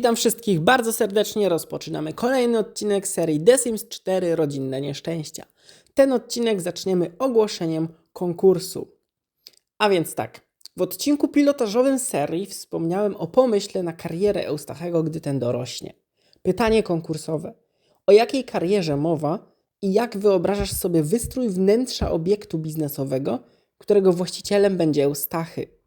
Witam wszystkich bardzo serdecznie. Rozpoczynamy kolejny odcinek serii The Sims 4 Rodzinne Nieszczęścia. Ten odcinek zaczniemy ogłoszeniem konkursu. A więc tak, w odcinku pilotażowym serii wspomniałem o pomyśle na karierę Eustachego, gdy ten dorośnie. Pytanie konkursowe. O jakiej karierze mowa i jak wyobrażasz sobie wystrój wnętrza obiektu biznesowego, którego właścicielem będzie Eustachy?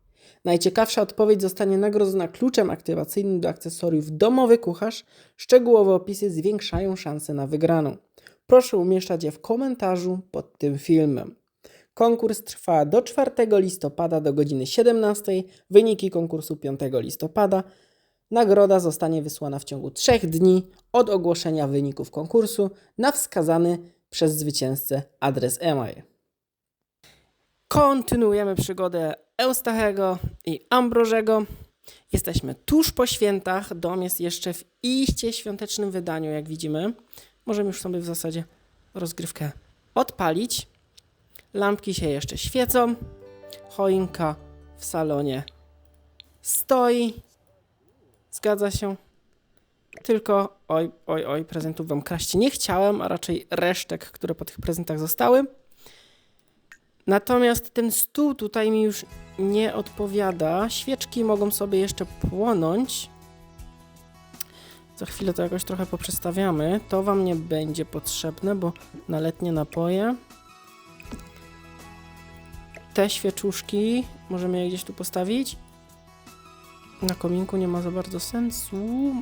Najciekawsza odpowiedź zostanie nagrodzona kluczem aktywacyjnym do akcesoriów domowy kucharz. Szczegółowe opisy zwiększają szanse na wygraną. Proszę umieszczać je w komentarzu pod tym filmem. Konkurs trwa do 4 listopada do godziny 17. Wyniki konkursu 5 listopada. Nagroda zostanie wysłana w ciągu 3 dni od ogłoszenia wyników konkursu na wskazany przez zwycięzcę adres e-mail. Kontynuujemy przygodę Eustachego i Ambrożego. Jesteśmy tuż po świętach. Dom jest jeszcze w iście świątecznym wydaniu, jak widzimy. Możemy już sobie w zasadzie rozgrywkę odpalić. Lampki się jeszcze świecą. Choinka w salonie stoi. Zgadza się. Tylko, oj, oj, oj, prezentów wam kraść nie chciałem, a raczej resztek, które po tych prezentach zostały. Natomiast ten stół tutaj mi już nie odpowiada. Świeczki mogą sobie jeszcze płonąć. Za chwilę to jakoś trochę poprzestawiamy. To wam nie będzie potrzebne, bo na letnie napoje. Te świeczuszki możemy je gdzieś tu postawić. Na kominku nie ma za bardzo sensu.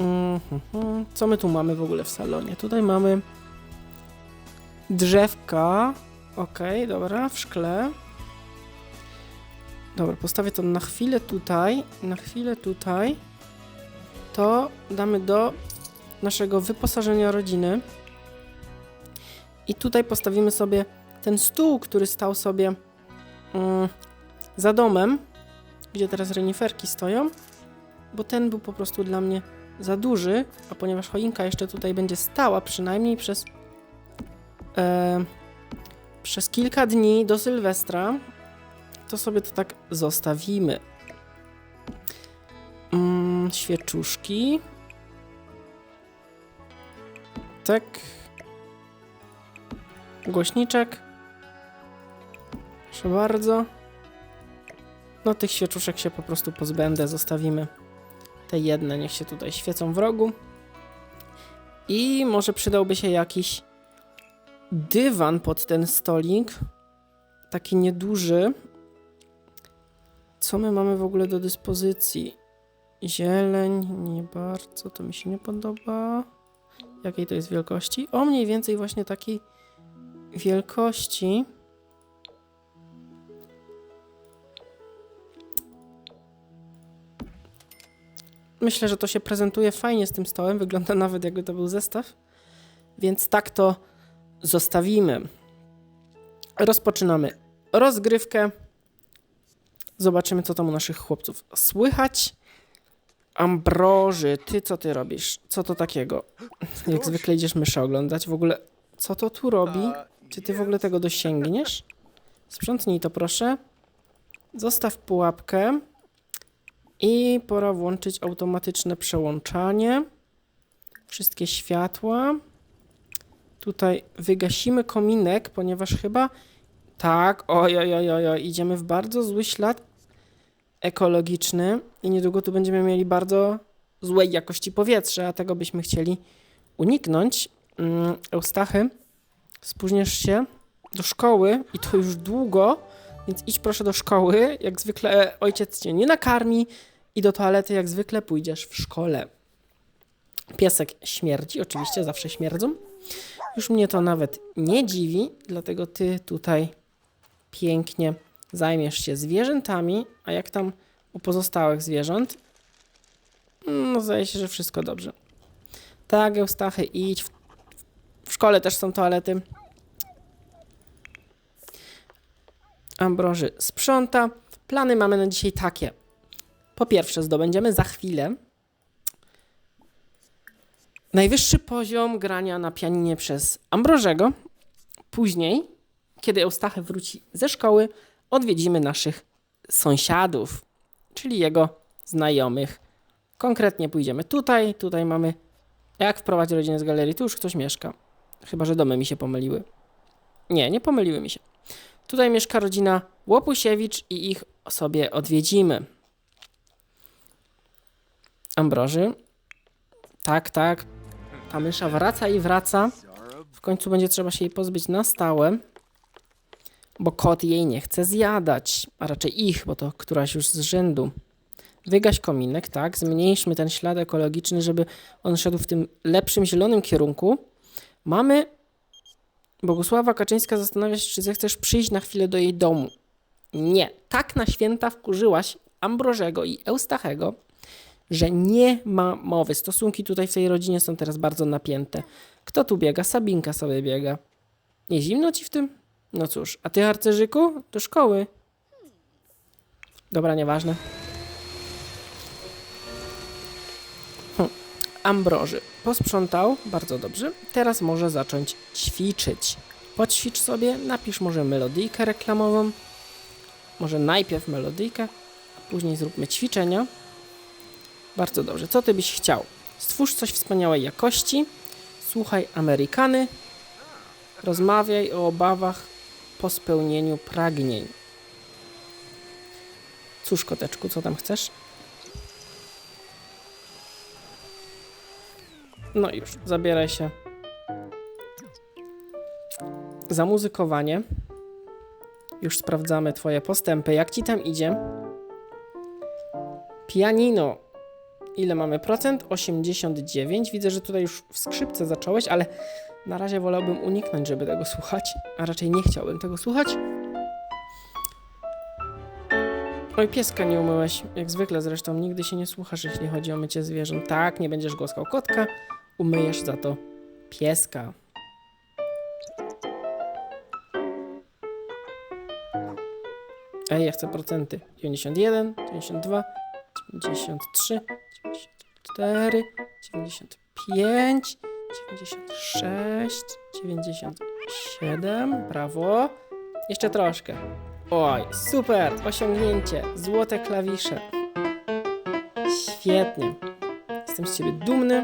Mhm. Co my tu mamy w ogóle w salonie? Tutaj mamy drzewka. Okej, dobra, w szkle. Dobra, postawię to na chwilę tutaj, na chwilę tutaj. To damy do naszego wyposażenia rodziny. I tutaj postawimy sobie ten stół, który stał sobie mm, za domem, gdzie teraz reniferki stoją, bo ten był po prostu dla mnie za duży, a ponieważ choinka jeszcze tutaj będzie stała przynajmniej przez e, przez kilka dni do Sylwestra, to sobie to tak zostawimy. Mm, świeczuszki. Tak. Głośniczek. Proszę bardzo. No tych świeczuszek się po prostu pozbędę, zostawimy te jedne, niech się tutaj świecą w rogu. I może przydałby się jakiś dywan pod ten stolik. Taki nieduży. Co my mamy w ogóle do dyspozycji? Zieleń, nie bardzo, to mi się nie podoba. Jakiej to jest wielkości? O, mniej więcej właśnie takiej wielkości. Myślę, że to się prezentuje fajnie z tym stołem. Wygląda nawet jakby to był zestaw. Więc tak to zostawimy. Rozpoczynamy rozgrywkę. Zobaczymy, co tam u naszych chłopców słychać. Ambroży, ty co ty robisz? Co to takiego? Jak zwykle idziesz myszę oglądać. W ogóle, co to tu robi? Czy ty w ogóle tego dosięgniesz? Sprzątnij to proszę. Zostaw pułapkę. I pora włączyć automatyczne przełączanie. Wszystkie światła. Tutaj wygasimy kominek, ponieważ chyba tak, oj, oj, oj, oj, idziemy w bardzo zły ślad ekologiczny i niedługo tu będziemy mieli bardzo złej jakości powietrze, a tego byśmy chcieli uniknąć. Mm, Eustachy, spóźniesz się do szkoły i to już długo, więc idź proszę do szkoły. Jak zwykle ojciec cię nie nakarmi i do toalety jak zwykle pójdziesz w szkole. Piesek śmierdzi, oczywiście zawsze śmierdzą. Już mnie to nawet nie dziwi, dlatego ty tutaj pięknie zajmiesz się zwierzętami, a jak tam u pozostałych zwierząt? No zdaje się, że wszystko dobrze. Tak, Eustachy, idź. W, w szkole też są toalety. Ambroży sprząta. Plany mamy na dzisiaj takie. Po pierwsze, zdobędziemy za chwilę najwyższy poziom grania na pianinie przez Ambrożego. Później, kiedy Eustachy wróci ze szkoły, odwiedzimy naszych sąsiadów, czyli jego znajomych Konkretnie pójdziemy tutaj, tutaj mamy jak wprowadzić rodzinę z galerii, tu już ktoś mieszka. Chyba, że domy mi się pomyliły. Nie, nie pomyliły mi się. Tutaj mieszka rodzina Łopusiewicz i ich sobie odwiedzimy. Ambroży. Tak, tak. Ta mysza wraca i wraca. W końcu będzie trzeba się jej pozbyć na stałe. Bo kot jej nie chce zjadać. A raczej ich, bo to któraś już z rzędu. Wygaś kominek, tak. Zmniejszmy ten ślad ekologiczny, żeby on szedł w tym lepszym, zielonym kierunku. Mamy Bogusława Kaczyńska zastanawia się, czy zechcesz przyjść na chwilę do jej domu. Nie. Tak na święta wkurzyłaś Ambrożego i Eustachego, że nie ma mowy. Stosunki tutaj w tej rodzinie są teraz bardzo napięte. Kto tu biega? Sabinka sobie biega. Nie zimno ci w tym? No cóż, a ty, harcerzyku? Do szkoły. Dobra, nieważne. Hm. Ambroży posprzątał, bardzo dobrze. Teraz może zacząć ćwiczyć. Poćwicz sobie, napisz może melodyjkę reklamową. Może najpierw melodyjkę, a później zróbmy ćwiczenia. Bardzo dobrze. Co ty byś chciał? Stwórz coś wspaniałej jakości. Słuchaj Amerykany. Rozmawiaj o obawach po spełnieniu pragnień. Cóż, koteczku, co tam chcesz? No już, zabieraj się. Za muzykowanie. Już sprawdzamy twoje postępy. Jak ci tam idzie? Pianino. Ile mamy procent? 89. Widzę, że tutaj już w skrzypce zacząłeś, ale na razie wolałbym uniknąć, żeby tego słuchać. A raczej nie chciałbym tego słuchać. Oj, pieska nie umyłeś. Jak zwykle zresztą nigdy się nie słuchasz, jeśli chodzi o mycie zwierząt. Tak, nie będziesz głaskał kotka, umyjesz za to pieska. Ej, ja chcę procenty. 91, 92, 93, 94, 95, 96, 97. Brawo. Jeszcze troszkę. Oj, super, osiągnięcie. Złote klawisze. Świetnie. Jestem z ciebie dumny.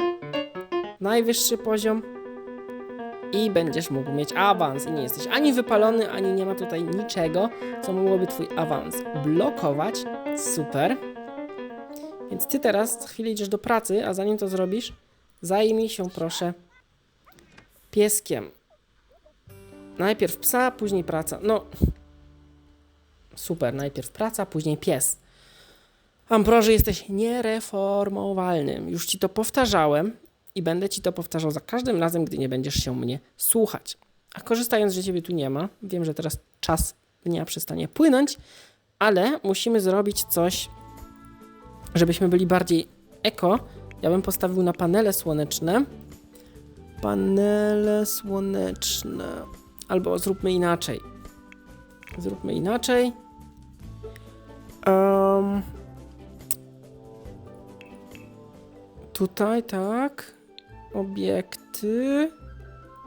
Najwyższy poziom. I będziesz mógł mieć awans. I nie jesteś ani wypalony, ani nie ma tutaj niczego, co mogłoby twój awans blokować. Super. Więc ty teraz chwilę idziesz do pracy, a zanim to zrobisz, zajmij się proszę pieskiem. Najpierw psa, później praca. No, Super, najpierw praca, później pies. Ambroży, jesteś niereformowalnym. Już ci to powtarzałem i będę ci to powtarzał za każdym razem, gdy nie będziesz się mnie słuchać. A korzystając, że ciebie tu nie ma, wiem, że teraz czas dnia przestanie płynąć, ale musimy zrobić coś, żebyśmy byli bardziej eko. Ja bym postawił na panele słoneczne. Panele słoneczne. Albo zróbmy inaczej. Zróbmy inaczej. Um, tutaj tak. Obiekty.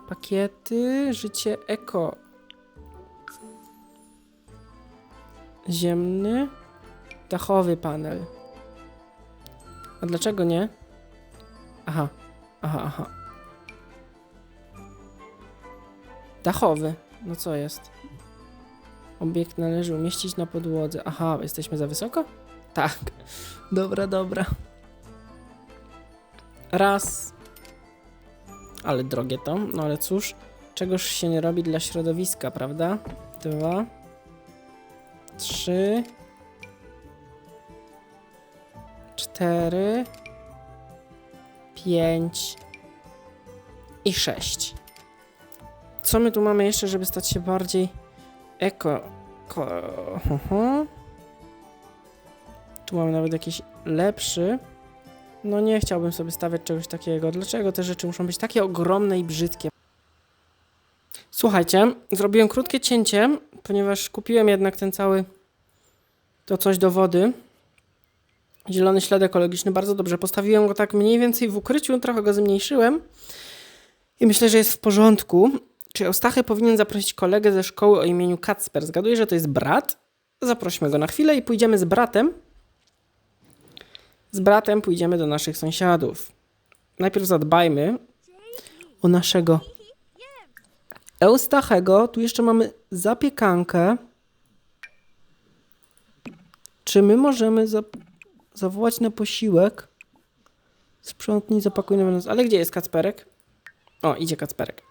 Pakiety. Życie eko. Ziemny. Dachowy panel. A dlaczego nie? Aha. Aha, aha. Dachowy. No co jest? Obiekt należy umieścić na podłodze. Aha, jesteśmy za wysoko? Tak. Dobra, dobra. Raz. Ale drogie to. No ale cóż, czegoż się nie robi dla środowiska, prawda? Dwa. Trzy. Cztery. Pięć. I sześć. Co my tu mamy jeszcze, żeby stać się bardziej eko. Ko. Tu mamy nawet jakiś lepszy. No nie chciałbym sobie stawiać czegoś takiego. Dlaczego te rzeczy muszą być takie ogromne i brzydkie? Słuchajcie, zrobiłem krótkie cięcie, ponieważ kupiłem jednak ten cały to coś do wody. Zielony ślad ekologiczny, bardzo dobrze. Postawiłem go tak mniej więcej w ukryciu, trochę go zmniejszyłem. I myślę, że jest w porządku. Czy Eustachy powinien zaprosić kolegę ze szkoły o imieniu Kacper? Zgaduję, że to jest brat. Zaprośmy go na chwilę i pójdziemy z bratem Z bratem pójdziemy do naszych sąsiadów. Najpierw zadbajmy o naszego Eustachego. Tu jeszcze mamy zapiekankę. Czy my możemy zawołać na posiłek? Sprzątnij, zapakuj na nas. Ale gdzie jest Kacperek? O, idzie Kacperek.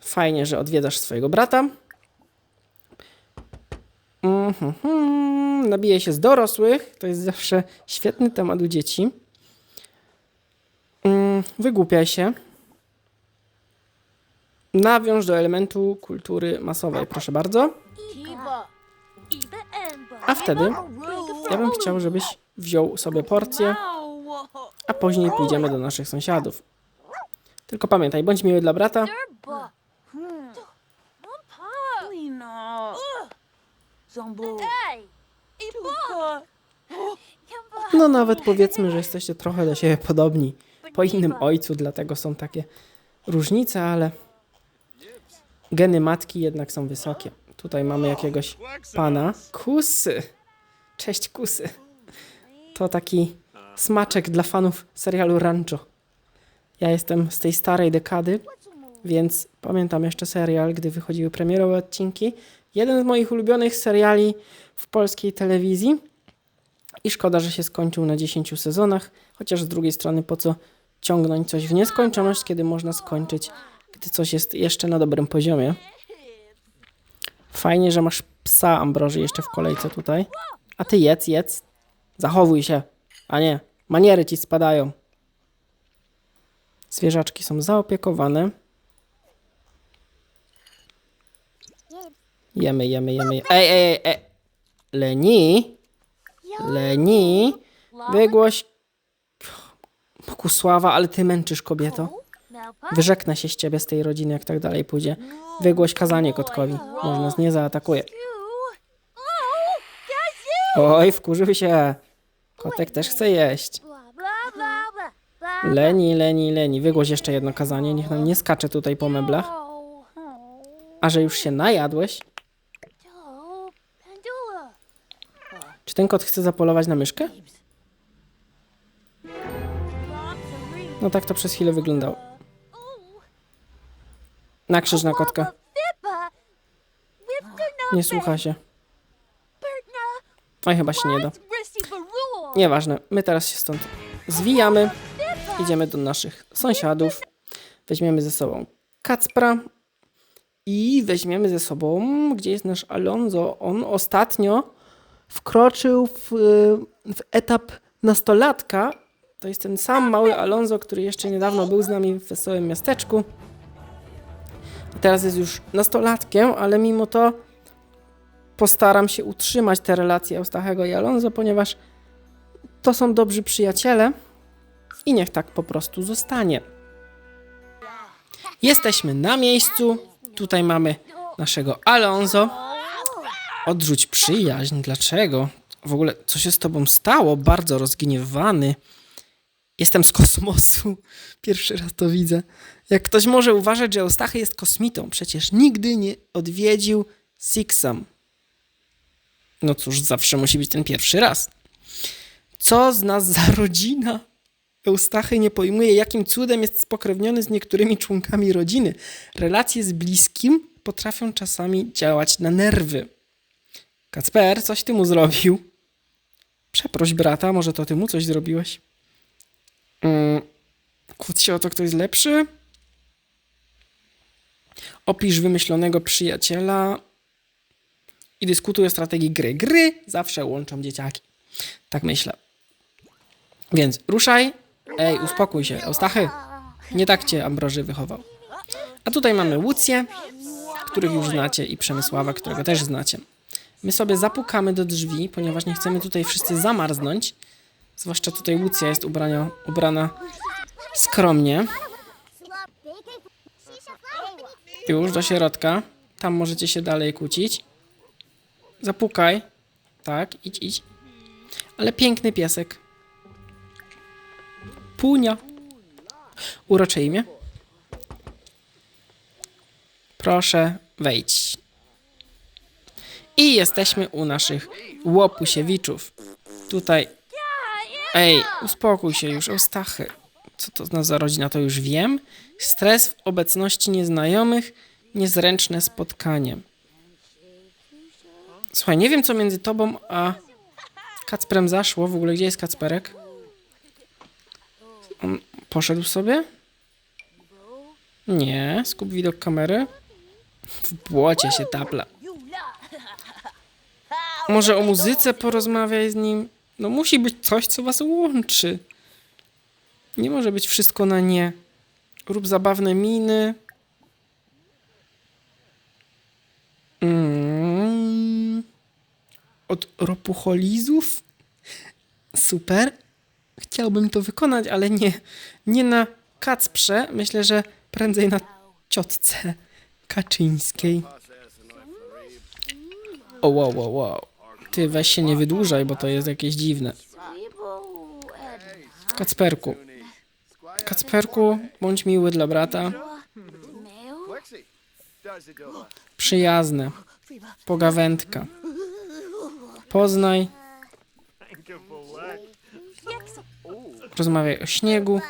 Fajnie, że odwiedzasz swojego brata. Mhm, nabije się z dorosłych. To jest zawsze świetny temat u dzieci. Mm, Wygłupiaj się. Nawiąż do elementu kultury masowej, proszę bardzo. A wtedy ja bym chciał, żebyś wziął sobie porcję, a później pójdziemy do naszych sąsiadów. Tylko pamiętaj, bądź miły dla brata. No nawet powiedzmy, że jesteście trochę do siebie podobni. Po innym ojcu, dlatego są takie różnice, ale geny matki jednak są wysokie. Tutaj mamy jakiegoś pana. Kusy. Cześć, kusy. To taki smaczek dla fanów serialu Rancho. Ja jestem z tej starej dekady, więc pamiętam jeszcze serial, gdy wychodziły premierowe odcinki. Jeden z moich ulubionych seriali w polskiej telewizji. I szkoda, że się skończył na 10 sezonach, chociaż z drugiej strony po co ciągnąć coś w nieskończoność, kiedy można skończyć, gdy coś jest jeszcze na dobrym poziomie. Fajnie, że masz psa Ambroży jeszcze w kolejce tutaj. A ty jedz, jedz. Zachowuj się. A nie, maniery ci spadają. Zwierzaczki są zaopiekowane. Jemy, jemy, jemy. je- Ej, ej, ej, ej. Leni, Leni, wygłoś... Bogusława, ale ty męczysz kobieto. Wyrzeknę się z ciebie z tej rodziny, jak tak dalej pójdzie. Wygłoś kazanie kotkowi. Może nas nie zaatakuje. Oj, wkurzył się. Kotek też chce jeść. Leni, Leni, Leni. Wygłoś jeszcze jedno kazanie. Niech nam nie skacze tutaj po meblach. A że już się najadłeś? Czy ten kot chce zapolować na myszkę? No tak to przez chwilę wyglądało. Nakrzyż na kotka. Nie słucha się. Oj, chyba się nie da. Nieważne, my teraz się stąd zwijamy. Idziemy do naszych sąsiadów. Weźmiemy ze sobą Kacpra i weźmiemy ze sobą, gdzie jest nasz Alonso. On ostatnio wkroczył w, w etap nastolatka. To jest ten sam mały Alonso, który jeszcze niedawno był z nami w wesołym miasteczku. Teraz jest już nastolatkiem, ale mimo to postaram się utrzymać te relacje Eustachego i Alonso, ponieważ to są dobrzy przyjaciele i niech tak po prostu zostanie. Jesteśmy na miejscu. Tutaj mamy naszego Alonso. Odrzuć przyjaźń. Dlaczego? W ogóle, co się z tobą stało? Bardzo rozgniewany. Jestem z kosmosu. Pierwszy raz to widzę. Jak ktoś może uważać, że Eustachy jest kosmitą, przecież nigdy nie odwiedził Sixam. No cóż, zawsze musi być ten pierwszy raz. Co z nas za rodzina? Eustachy nie pojmuje, jakim cudem jest spokrewniony z niektórymi członkami rodziny. Relacje z bliskim potrafią czasami działać na nerwy. Kacper, coś ty mu zrobił? Przeproś brata, może to ty mu coś zrobiłeś? Mm, kłóć się o to, kto jest lepszy? Opisz wymyślonego przyjaciela i dyskutuj o strategii gry. Gry zawsze łączą dzieciaki. Tak myślę. Więc ruszaj. Ej, uspokój się. Eustachy, nie tak cię Ambroży wychował. A tutaj mamy Łucję, których już znacie, i Przemysława, którego też znacie. My sobie zapukamy do drzwi, ponieważ nie chcemy tutaj wszyscy zamarznąć. Zwłaszcza tutaj Łucja jest ubrania, ubrana skromnie. Już do środka. Tam możecie się dalej kłócić. Zapukaj. Tak, idź, idź. Ale piękny piesek. Punia. Urocze imię. Proszę, wejdź. I jesteśmy u naszych łopusiewiczów. Tutaj Ej, uspokój się już, Eustachy. Co to zna za rodzina, to już wiem. Stres w obecności nieznajomych, niezręczne spotkanie. Słuchaj, nie wiem co między tobą a Kacprem zaszło. W ogóle gdzie jest Kacperek? On poszedł sobie? Nie, skup widok kamery. W błocie się tapla. Może o muzyce porozmawiaj z nim? No musi być coś, co was łączy. Nie może być wszystko na nie. Rób zabawne miny. Od ropucholizów? Super. Chciałbym to wykonać, ale nie, nie na Kacprze. Myślę, że prędzej na ciotce Kaczyńskiej. O, wow, wow, wow. Ty weź się nie wydłużaj, bo to jest jakieś dziwne. Kacperku. Kacperku, bądź miły dla brata. Przyjazne. Pogawędka. Poznaj. Rozmawiaj o śniegu.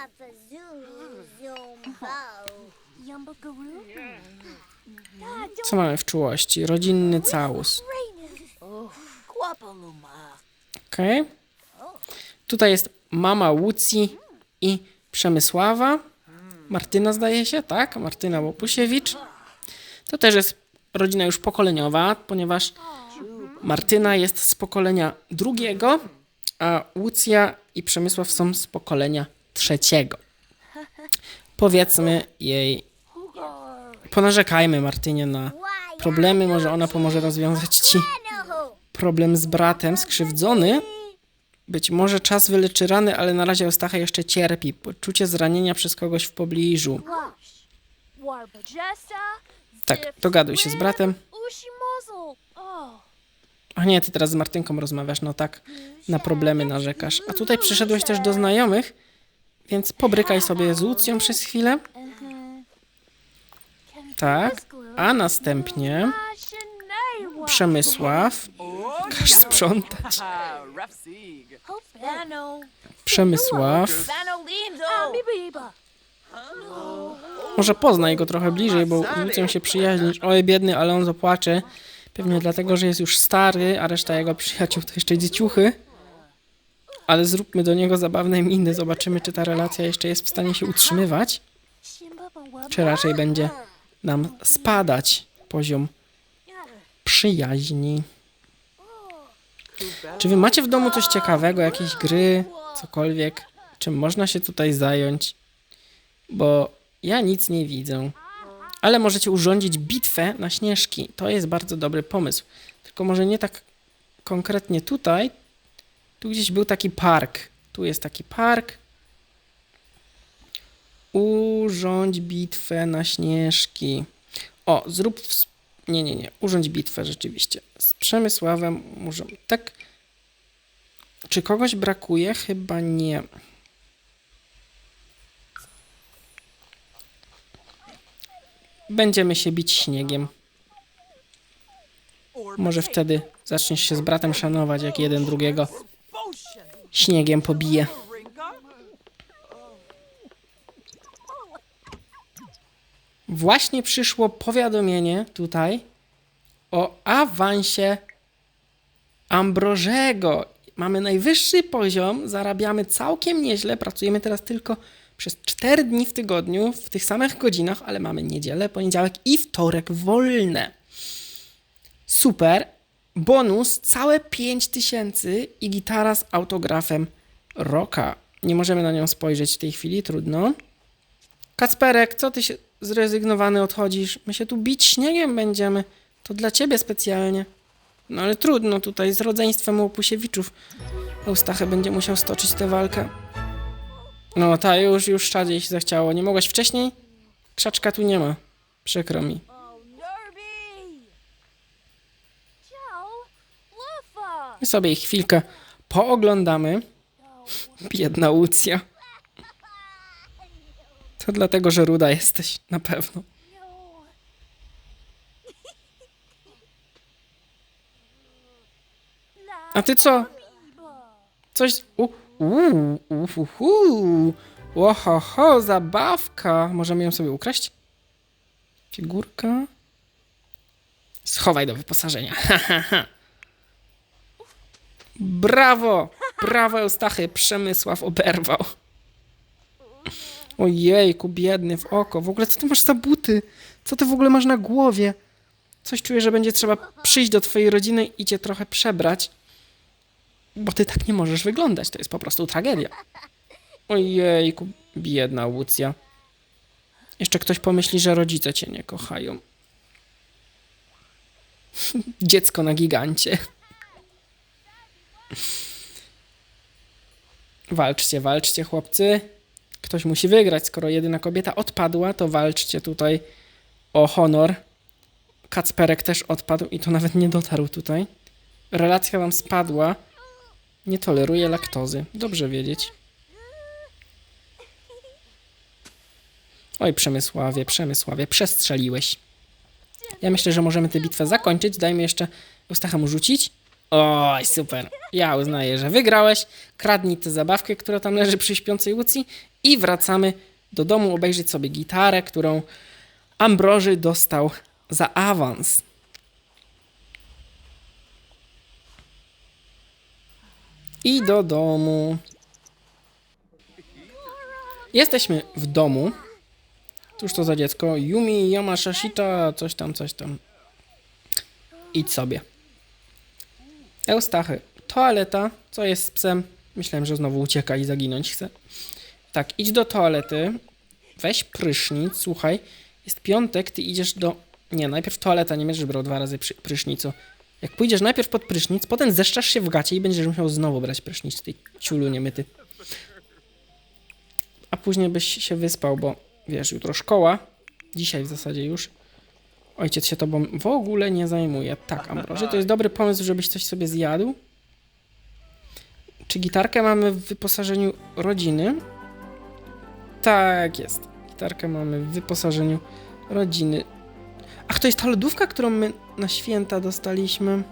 Co mamy w czułości? Rodzinny całus. Okej. Tutaj jest mama Łucji i Przemysława. Martyna zdaje się, tak? Martyna Łopusiewicz. To też jest rodzina już pokoleniowa, ponieważ Martyna jest z pokolenia drugiego, a Łucja i Przemysław są z pokolenia trzeciego. Powiedzmy jej, ponarzekajmy Martynie na problemy, może ona pomoże rozwiązać ci problem z bratem, skrzywdzony. Być może czas wyleczy rany, ale na razie Eustacha jeszcze cierpi. Poczucie zranienia przez kogoś w pobliżu. Tak, dogaduj się z bratem. A nie, ty teraz z Martynką rozmawiasz, no tak, na problemy narzekasz. A tutaj przyszedłeś też do znajomych, więc pobrykaj sobie z Lucją przez chwilę. Tak, a następnie Przemysław. Każ sprzątać. Przemysław. Może poznaj go trochę bliżej, bo Lucją się przyjaźnisz. Oj, biedny Alonso płacze. Pewnie dlatego, że jest już stary, a reszta jego przyjaciół to jeszcze dzieciuchy. Ale zróbmy do niego zabawne miny. Zobaczymy, czy ta relacja jeszcze jest w stanie się utrzymywać. Czy raczej będzie nam spadać poziom przyjaźni. Czy wy macie w domu coś ciekawego, jakieś gry, cokolwiek, czym można się tutaj zająć? Bo ja nic nie widzę. Ale możecie urządzić bitwę na śnieżki. To jest bardzo dobry pomysł. Tylko może nie tak konkretnie tutaj. Tu gdzieś był taki park. Tu jest taki park. Urządź bitwę na śnieżki. O, zrób. Nie, nie, nie. Urządź bitwę rzeczywiście. Z Przemysławem muszę. Tak. Czy kogoś brakuje? Chyba nie. Będziemy się bić śniegiem. Może wtedy zaczniesz się z bratem szanować, jak jeden drugiego śniegiem pobije. Właśnie przyszło powiadomienie tutaj o awansie Ambrożego. Mamy najwyższy poziom, zarabiamy całkiem nieźle, pracujemy teraz tylko przez 4 dni w tygodniu, w tych samych godzinach, ale mamy niedzielę, poniedziałek i wtorek wolne. Super. Bonus całe 5000 i gitara z autografem Roka. Nie możemy na nią spojrzeć w tej chwili, trudno. Kacperek, co ty się zrezygnowany odchodzisz? My się tu bić śniegiem będziemy. To dla ciebie specjalnie. No ale trudno tutaj z rodzeństwem Łopusiewiczów. Eustachy będzie musiał stoczyć tę walkę. No ta już, już rzadziej się zachciało. Nie mogłeś wcześniej? Krzaczka tu nie ma. Przykro mi. My sobie chwilkę pooglądamy. Biedna Łucja. To dlatego, że ruda jesteś, na pewno. A ty co? Coś u, Uuu. Ohoho, zabawka. Możemy ją sobie ukraść? Figurka. Schowaj do wyposażenia. Brawo! Brawo, Eustachy. Przemysław oberwał. Ojejku, biedny w oko. W ogóle co ty masz za buty? Co ty w ogóle masz na głowie? Coś czuję, że będzie trzeba przyjść do twojej rodziny i cię trochę przebrać. Bo ty tak nie możesz wyglądać. To jest po prostu tragedia. Ojejku, biedna Łucja. Jeszcze ktoś pomyśli, że rodzice cię nie kochają. Dziecko na gigancie. Walczcie, walczcie, chłopcy. Ktoś musi wygrać. Skoro jedyna kobieta odpadła, to walczcie tutaj o honor. Kacperek też odpadł i to nawet nie dotarł tutaj. Relacja wam spadła. Nie toleruje laktozy. Dobrze wiedzieć. Oj, Przemysławie, Przemysławie, przestrzeliłeś. Ja myślę, że możemy tę bitwę zakończyć. Dajmy jeszcze Eustacha mu rzucić. Oj, super. Ja uznaję, że wygrałeś. Kradnij tę zabawkę, która tam leży przy śpiącej Łucji i wracamy do domu obejrzeć sobie gitarę, którą Ambroży dostał za awans. I do domu. Jesteśmy w domu. Cóż to za dziecko? Yumi Yamashashita, coś tam, coś tam. Idź sobie. Eustachy. Toaleta. Co jest z psem? Myślałem, że znowu ucieka i zaginąć chce. Tak, idź do toalety. Weź prysznic. Słuchaj, jest piątek, ty idziesz do... Nie, najpierw toaleta, nie będziesz brał dwa razy przy... prysznicu. Jak pójdziesz najpierw pod prysznic, potem zeszczasz się w gacie i będziesz musiał znowu brać prysznic, ty ciulu niemyty. A później byś się wyspał, bo wiesz, jutro szkoła. Dzisiaj w zasadzie już. Ojciec się tobą w ogóle nie zajmuje. Tak, Ambroży, to jest dobry pomysł, żebyś coś sobie zjadł. Czy gitarkę mamy w wyposażeniu rodziny? Tak jest. Gitarkę mamy w wyposażeniu rodziny. Ach, to jest ta lodówka, którą my na święta dostaliśmy.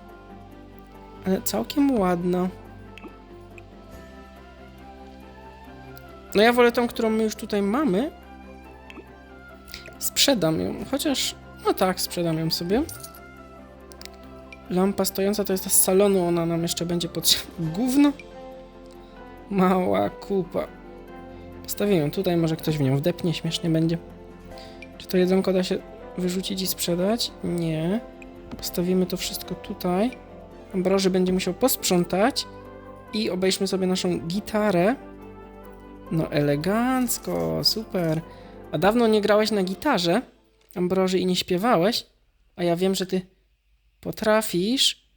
Ale całkiem ładna. No ja wolę tą, którą my już tutaj mamy. Sprzedam ją, chociaż... No tak, sprzedam ją sobie. Lampa stojąca to jest ta z salonu, ona nam jeszcze będzie potrzebna. Gówno? Mała kupa. Postawię ją tutaj, może ktoś w nią wdepnie, śmiesznie będzie. Czy to jedzonko da się wyrzucić i sprzedać? Nie. Postawimy to wszystko tutaj. Ambroży będzie musiał posprzątać. I obejrzmy sobie naszą gitarę. No elegancko, super. A dawno nie grałeś na gitarze, Ambroży, i nie śpiewałeś, a ja wiem, że ty potrafisz.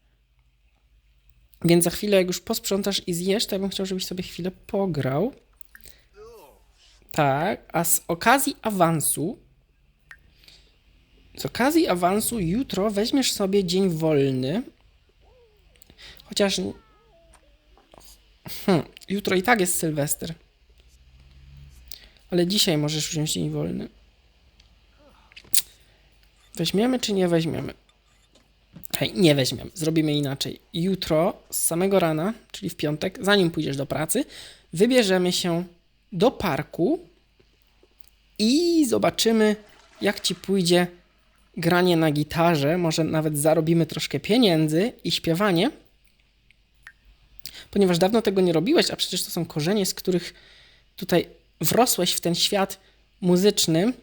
Więc za chwilę, jak już posprzątasz i zjesz, to ja bym chciał, żebyś sobie chwilę pograł. Tak, a z okazji awansu, z okazji awansu jutro weźmiesz sobie dzień wolny. Chociaż hmm, jutro i tak jest Sylwester. Ale dzisiaj możesz wziąć dzień wolny. Weźmiemy czy nie weźmiemy? Hej, nie weźmiemy. Zrobimy inaczej. Jutro z samego rana, czyli w piątek, zanim pójdziesz do pracy, wybierzemy się do parku i zobaczymy, jak ci pójdzie granie na gitarze. Może nawet zarobimy troszkę pieniędzy i śpiewanie. Ponieważ dawno tego nie robiłeś, a przecież to są korzenie, z których tutaj wrosłeś w ten świat muzyczny.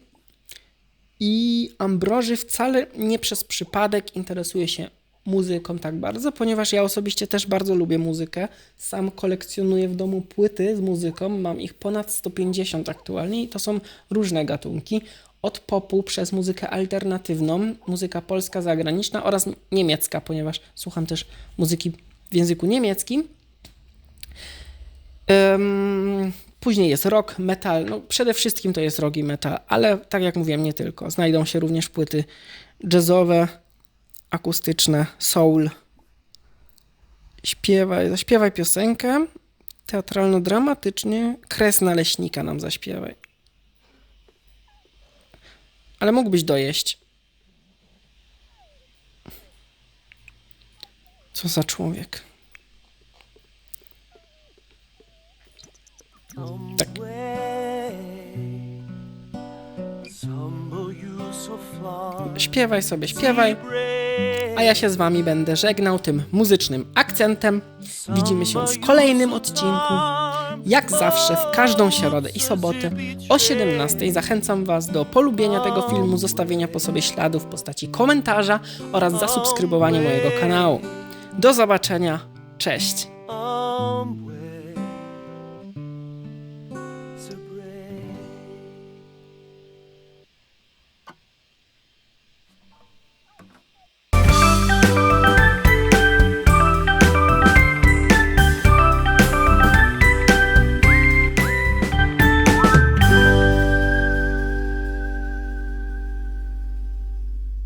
I Ambroży wcale nie przez przypadek interesuje się muzyką tak bardzo, ponieważ ja osobiście też bardzo lubię muzykę. Sam kolekcjonuję w domu płyty z muzyką, mam ich ponad 150 aktualnie i to są różne gatunki. Od popu przez muzykę alternatywną, muzyka polska, zagraniczna oraz niemiecka, ponieważ słucham też muzyki w języku niemieckim. Ym, Później jest rock, metal, no przede wszystkim to jest rock i metal, ale tak jak mówiłem, nie tylko. Znajdą się również płyty jazzowe, akustyczne, soul. Śpiewaj, zaśpiewaj piosenkę, teatralno-dramatycznie, kres naleśnika nam zaśpiewaj. Ale mógłbyś dojeść. Co za człowiek. Tak. Śpiewaj sobie, śpiewaj. A ja się z wami będę żegnał tym muzycznym akcentem. Widzimy się w kolejnym odcinku. Jak zawsze, w każdą środę i sobotę o 17 zachęcam Was do polubienia tego filmu, zostawienia po sobie śladu w postaci komentarza oraz zasubskrybowania mojego kanału. Do zobaczenia, cześć! I'm